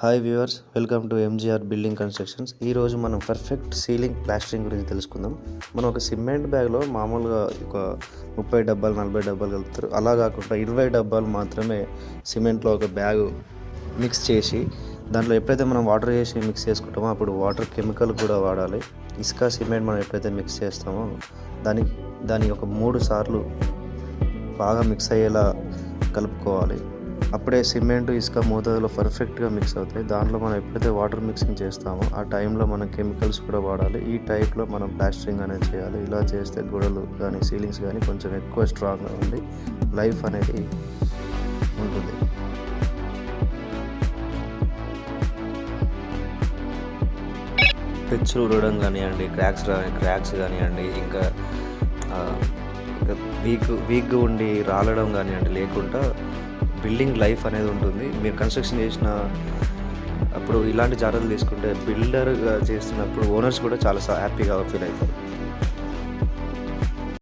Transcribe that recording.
Hi viewers welcome to MGR building constructions ఈరోజు మనం perfect ceiling plastering గురించి తెలుసుకుందాం. మనం ఒక సిమెంట్ బ్యాగ్లో మామూలుగా ఒక ముప్పై డబ్బాలు నలభై డబ్బాలు కలుపుతారు. అలా కాకుండా ఇరవై డబ్బాలు మాత్రమే సిమెంట్లో ఒక బ్యాగ్ మిక్స్ చేసి దాంట్లో ఎప్పుడైతే మనం వాటర్ వేసి మిక్స్ చేసుకుంటామో అప్పుడు వాటర్ కెమికల్ కూడా వాడాలి. ఇసుక సిమెంట్ మనం ఎప్పుడైతే మిక్స్ చేస్తామో దానికి దాని ఒక మూడు సార్లు బాగా మిక్స్ అయ్యేలా కలుపుకోవాలి. అప్పుడే సిమెంట్ ఇసుక మోతాదులో పర్ఫెక్ట్గా మిక్స్ అవుతాయి. దాంట్లో మనం ఎప్పుడైతే వాటర్ మిక్సింగ్ చేస్తామో ఆ టైంలో మనం కెమికల్స్ కూడా వాడాలి. ఈ టైప్లో మనం ప్లాస్టరింగ్ అనేది చేయాలి. ఇలా చేస్తే గోడలు కానీ సీలింగ్స్ కానీ కొంచెం ఎక్కువ స్ట్రాంగ్గా ఉండి లైఫ్ అనేది ఉంటుంది. పిచ్చులు ఉడడం కానివ్వండి క్రాక్స్ క్రాక్స్ కానివ్వండి ఇంకా ఇంకా వీక్ వీక్గా ఉండి రాలడం కానివ్వండి లేకుండా బిల్డింగ్ లైఫ్ అనేది ఉంటుంది. మీరు కన్స్ట్రక్షన్ చేసిన అప్పుడు ఇలాంటి జాగ్రత్తలు తీసుకుంటే బిల్డర్గా చేస్తున్నప్పుడు ఓనర్స్ కూడా చాలా హ్యాపీగా ఫీల్ అవుతారు.